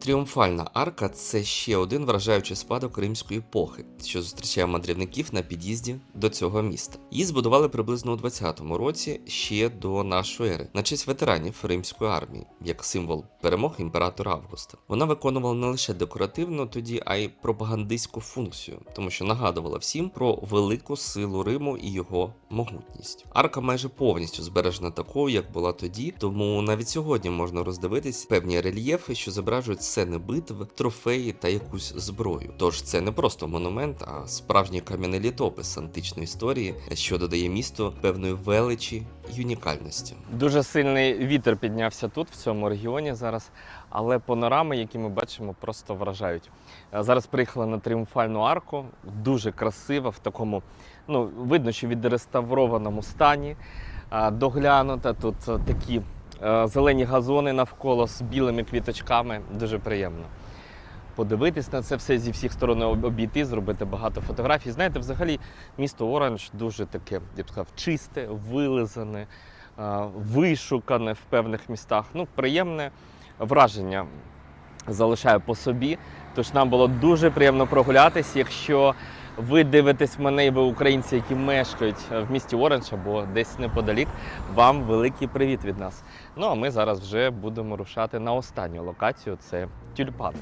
Тріумфальна арка це ще один вражаючий спадок римської епохи, що зустрічає мандрівників на під'їзді до цього міста. Її збудували приблизно у 20-му році ще до нашої ери, на честь ветеранів римської армії, як символ перемог імператора Августа. Вона виконувала не лише декоративну тоді, а й пропагандистську функцію, тому що нагадувала всім про велику силу Риму і його могутність. Арка майже повністю збережена такою, як була тоді, тому навіть сьогодні можна роздивитись певні рельєфи, що зображують сцени битв, трофеї та якусь зброю. Тож це не просто монумент, а справжній кам'яний літопис античної історії, що додає місту певної величі й унікальності. Дуже сильний вітер піднявся тут, в цьому регіоні зараз, але панорами, які ми бачимо, просто вражають. Е, Зараз приїхали на тріумфальну арку, дуже красива, в такому, ну, видно, що відреставрованому стані. е, Доглянута тут е, такі зелені газони навколо з білими квіточками. Дуже приємно. Подивитись на це все зі всіх сторон обійти, зробити багато фотографій. Знаєте, взагалі місто Оранж дуже таке, я б сказав, чисте, вилизане, е, вишукане в певних містах. Ну, приємне враження залишаю по собі. Тож нам було дуже приємно прогулятись. Якщо ви дивитесь мене і ви українці, які мешкають в місті Оранж або десь неподалік, вам великий привіт від нас. Ну а ми зараз вже будемо рушати на останню локацію це тюльпани.